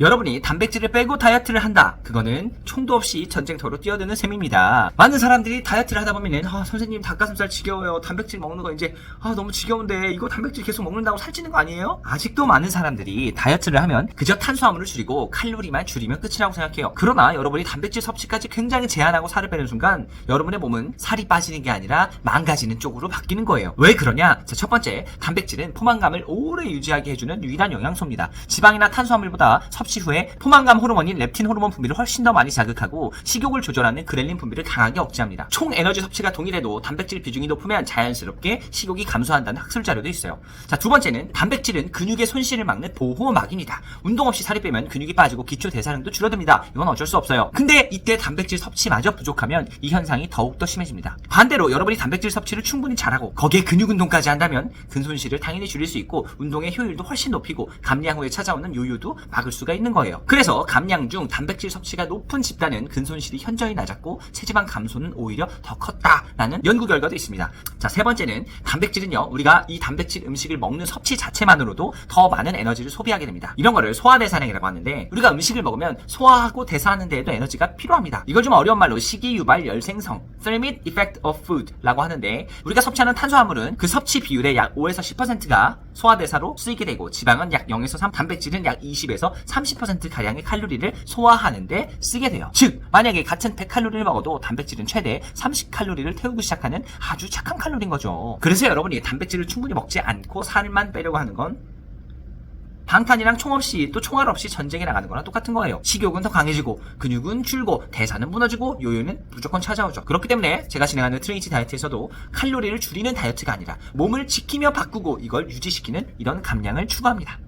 여러분이 단백질을 빼고 다이어트를 한다. 그거는 총도 없이 전쟁터로 뛰어드는 셈입니다. 많은 사람들이 다이어트를 하다 보면은 아, 선생님 닭가슴살 지겨워요. 단백질 먹는 거 이제 아, 너무 지겨운데 이거 단백질 계속 먹는다고 살찌는 거 아니에요? 아직도 많은 사람들이 다이어트를 하면 그저 탄수화물을 줄이고 칼로리만 줄이면 끝이라고 생각해요. 그러나 여러분이 단백질 섭취까지 굉장히 제한하고 살을 빼는 순간 여러분의 몸은 살이 빠지는 게 아니라 망가지는 쪽으로 바뀌는 거예요. 왜 그러냐? 자, 첫 번째, 단백질은 포만감을 오래 유지하게 해주는 유일한 영양소입니다. 지방이나 탄수화물보다 섭취 후에 포만감 호르몬인 렙틴 호르몬 분비를 훨씬 더 많이 자극하고 식욕을 조절하는 그렐린 분비를 강하게 억제합니다. 총 에너지 섭취가 동일해도 단백질 비중이 높으면 자연스럽게 식욕이 감소한다는 학술 자료도 있어요. 자, 두 번째는 단백질은 근육의 손실을 막는 보호막입니다. 운동 없이 살이 빼면 근육이 빠지고 기초 대사량도 줄어듭니다. 이건 어쩔 수 없어요. 근데 이때 단백질 섭취마저 부족하면 이 현상이 더욱더 심해집니다. 반대로 여러분이 단백질 섭취를 충분히 잘하고 거기에 근육 운동까지 한다면 근 손실을 당연히 줄일 수 있고 운동의 효율도 훨씬 높이고 감량 후에 찾아오는 요요도 막을 수가 있는 거예요. 그래서 감량 중 단백질 섭취가 높은 집단은 근손실이 현저히 낮았고 체지방 감소는 오히려 더 컸다라는 연구 결과도 있습니다. 자, 세 번째는 단백질은요. 우리가 이 단백질 음식을 먹는 섭취 자체만으로도 더 많은 에너지를 소비하게 됩니다. 이런 거를 소화대사량이라고 하는데 우리가 음식을 먹으면 소화하고 대사하는 데에도 에너지가 필요합니다. 이걸 좀 어려운 말로 식이유발 열생성 Thermid Effect of Food라고 하는데 우리가 섭취하는 탄수화물은 그 섭취 비율의 약 5에서 10%가 소화대사로 쓰이게 되고 지방은 약 0에서 3, 단백질은 약 20에서 30% 가량의 칼로리를 소화하는데 쓰게 돼요. 즉 만약에 같은 100칼로리를 먹어도 단백질은 최대 30칼로리를 태우기 시작하는 아주 착한 칼로리인 거죠. 그래서 여러분이 단백질을 충분히 먹지 않고 살만 빼려고 하는 건 방탄이랑 총 없이 또 총알 없이 전쟁에 나가는 거랑 똑같은 거예요. 식욕은 더 강해지고 근육은 줄고 대사는 무너지고 요요는 무조건 찾아오죠. 그렇기 때문에 제가 진행하는 트레이지 다이어트에서도 칼로리를 줄이는 다이어트가 아니라 몸을 지키며 바꾸고 이걸 유지시키는 이런 감량을 추구합니다.